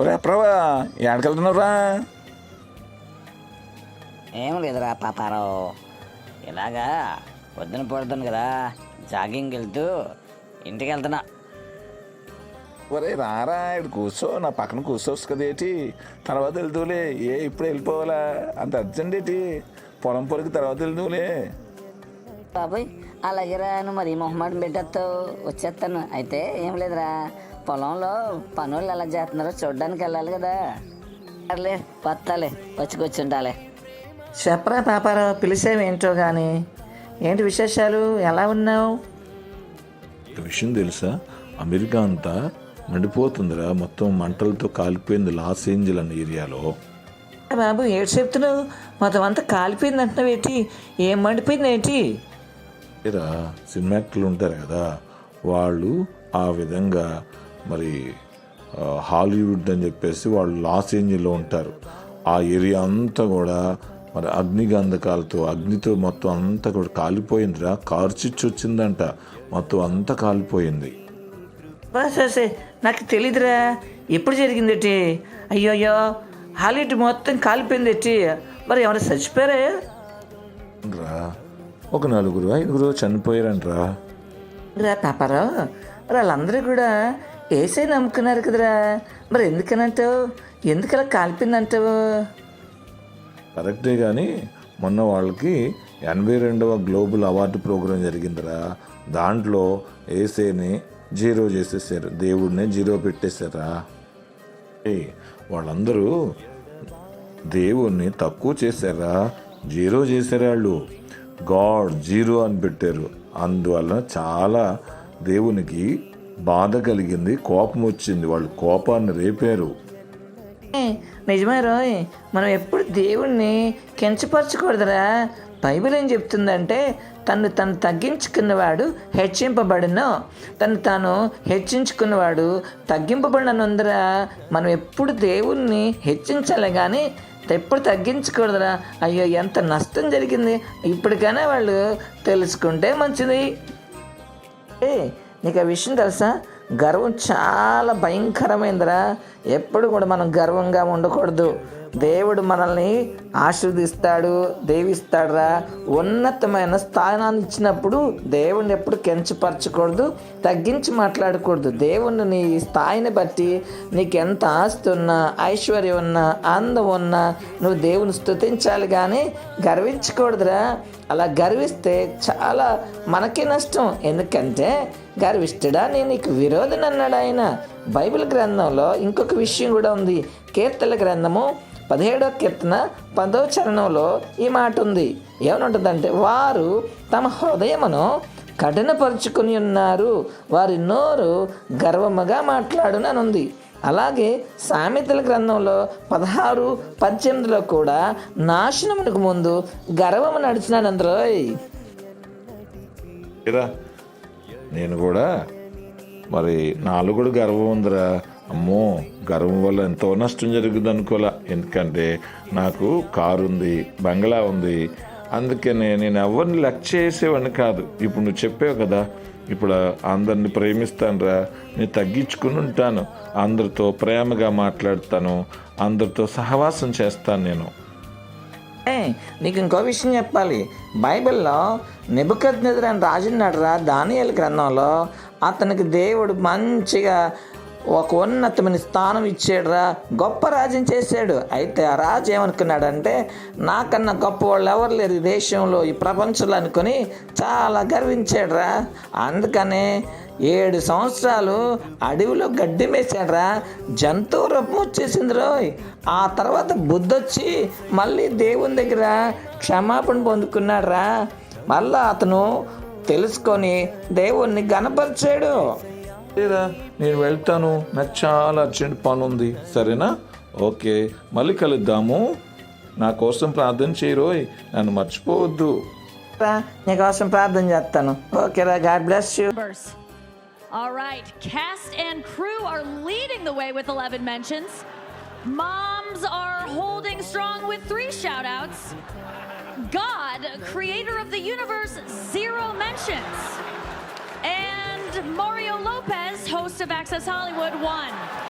ఒరే అప్రవా ఎక్కడికెళ్తున్నావురా? ఏం లేదురా పాపారావు. ఇలాగా పొద్దున పడుతుంది కదా జాగింగ్ వెళ్తూ ఇంటికి వెళ్తున్నా. ఒరే రారా ఇక్కడ కూర్చో నా పక్కన కూర్చోవచ్చు కదా ఏంటి? తర్వాత వెళ్తూలే ఏ ఇప్పుడు వెళ్ళిపోవాలా? అంత అర్జెంట్ ఏంటి? పొలం పొలికి తర్వాత వెళ్తూలే బాబాయ్ అలాగేరా నువ్వు మరి మొహమాటం పెట్టేస్తావు వచ్చేస్తాను. అయితే ఏం లేదురా పొలంలో పనులు ఎలా చేస్తున్నారో చూడడానికి వెళ్ళాలి కదా. సర్లే వస్తాలే వచ్చి కూర్చుంటాలే. చెప్పరా పాపారావు పిలిచేవేంటో కానీ ఏంటి విశేషాలు? ఎలా ఉన్నావు? ఒక విషయం తెలుసా? అమెరికా అంతా మండిపోతుందిరా. మొత్తం మంటలతో కాలిపోయింది లాస్ ఏంజల్ అన్న ఏరియాలో బాబు ఏడు చెప్తున్నావు? మొత్తం అంతా కాలిపోయింది అంటున్నావు ఏంటి? ఏం మండిపోయింది ఏంటి? రా సినిమా యాక్టర్లు ఉంటారు కదా. వాళ్ళు ఆ విధంగా మరి హాలీవుడ్ అని చెప్పేసి వాళ్ళు లాస్ ఏంజల్లో ఉంటారు. ఆ ఏరియా అంతా కూడా మరి అగ్నిగంధకాలతో అగ్నితో మొత్తం అంతా కూడా కాలిపోయిందిరా. కార్చిచ్చు వచ్చిందంట. మొత్తం అంతా కాలిపోయింది. నాకు తెలీదురా. ఎప్పుడు జరిగింది ఏంటి అయ్యో అయ్యో హాలీవుడ్ మొత్తం కాలిపోయింది ఏంటి మరి ఎవరు చచ్చిపోయారా? రా. ఒక నలుగురు ఐదుగురు చనిపోయారంట్రా. రా పాపారావు. వాళ్ళందరూ కూడా ఏసే నమ్ముకున్నారు కదరా. మరి ఎందుకనంటావు? ఎందుకు అలా కాల్పిందంటావు కరెక్టే కానీ మొన్న వాళ్ళకి ఎనభై రెండవ గ్లోబల్ అవార్డు ప్రోగ్రాం జరిగిందిరా. దాంట్లో ఏసేని జీరో చేసేసారు. దేవుడిని జీరో పెట్టేశారా. ఏ వాళ్ళందరూ దేవుణ్ణి తక్కువ చేశారా? జీరో చేశారు వాళ్ళు? గాడ్ జీరో అని పెట్టారు. అందువల్ల చాలా దేవునికి బాధ కలిగింది కోపం వచ్చింది. వాళ్ళు కోపాన్ని రేపారు. ఏ, నిజమే రోయ్. మనం ఎప్పుడు దేవుణ్ణి కించపరచకూడదురా. బైబిల్ ఏం చెప్తుందంటే తను తను తగ్గించుకున్నవాడు హెచ్చింపబడినో. తను తాను హెచ్చించుకున్నవాడు తగ్గింపబడినందురా. మనం ఎప్పుడు దేవుణ్ణి హెచ్చించాలి కానీ ఎప్పుడు తగ్గించకూడదురా. అయ్యో ఎంత నష్టం జరిగింది. ఇప్పటికైనా వాళ్ళు తెలుసుకుంటే మంచిది. ఏ నీకు ఆ విషయం తెలుసా? గర్వం చాలా భయంకరమైందిరా. ఎప్పుడు కూడా మనం గర్వంగా ఉండకూడదు. దేవుడు మనల్ని ఆశీర్దిస్తాడు దేవిస్తాడురా. ఉన్నతమైన స్థానాన్ని ఇచ్చినప్పుడు దేవుణ్ణి ఎప్పుడు కెంచపరచకూడదు తగ్గించి మాట్లాడకూడదు. దేవుణ్ణి నీ స్థాయిని బట్టి నీకు ఎంత ఆస్తి ఉన్నా ఐశ్వర్యం ఉన్నా అందం ఉన్నా నువ్వు దేవుని స్తుతించాలి కానీ గర్వించకూడదురా. అలా గర్విస్తే చాలా మనకి నష్టం. ఎందుకంటే గర్విష్ఠుడా నేను నీకు విరోధని అన్నాడు ఆయన. బైబిల్ గ్రంథంలో ఇంకొక విషయం కూడా ఉంది. కీర్తల గ్రంథము పదిహేడో కీర్తన పదో చరణంలో ఈ మాట ఉంది. ఏమనుంటుందంటే వారు తమ హృదయమును కఠినపరుచుకుని ఉన్నారు. వారి నోరు గర్వముగా మాట్లాడుననుంది. అలాగే సామెతల గ్రంథంలో పదహారు పద్దెనిమిదిలో కూడా నాశనమునకు ముందు గర్వము నడిచినానందరోయ్. ఇరా నేను కూడా మరి నాలో కూడా గర్వం ఉందిరా. అమ్మో గర్వం వల్ల ఎంతో నష్టం జరుగుతుంది అనుకోలే ఎందుకంటే నాకు కారు ఉంది బంగ్లా ఉంది. అందుకనే నేను ఎవరిని లెక్క చేసేవాడిని కాదు. ఇప్పుడు నువ్వు చెప్పావు కదా ఇప్పుడు అందరిని ప్రేమిస్తానురా. నేను తగ్గించుకుని ఉంటాను. అందరితో ప్రేమగా మాట్లాడతాను. అందరితో సహవాసం చేస్తాను నేను. నీకు ఇంకో విషయం చెప్పాలి. బైబిల్లో నిబుకత్ నిద్ర అని రాజున్నాడురా రా గ్రంథంలో అతనికి దేవుడు మంచిగా ఒక ఉన్నతమైన స్థానం ఇచ్చాడురా గొప్ప రాజ్యం చేశాడు. అయితే ఆ రాజు ఏమనుకున్నాడంటే నాకన్నా గొప్ప వాళ్ళు ఎవరు లేరు ఈ దేశంలో ఈ ప్రపంచంలో అనుకుని చాలా గర్వించాడురా. అందుకనే ఏడు సంవత్సరాలు అడవిలో గడ్డి మేసాడురా జంతువు రూపం వచ్చేసింది రోయ్. ఆ తర్వాత బుద్ధొచ్చి మళ్ళీ దేవుని దగ్గర క్షమాపణ పొందుకున్నాడురా. మళ్ళా అతను తెలుసుకొని దేవుణ్ణి గనపరిచాడు లేరా నేను వెళ్తాను. నాకు చాలా అర్జెంట్ పని ఉంది సరేనా? ఓకే మళ్ళీ కలుద్దాము. నా కోసం ప్రార్థన చేయరోయ్ నన్ను మర్చిపోవద్దు. నీకోసం ప్రార్థన చేస్తాను. ఓకేరా God bless you. All right, cast and crew are leading the way with 11 mentions. Moms are holding strong with three shout outs. God, creator of the universe, zero mentions. And Mario Lopez, host of Access Hollywood, one.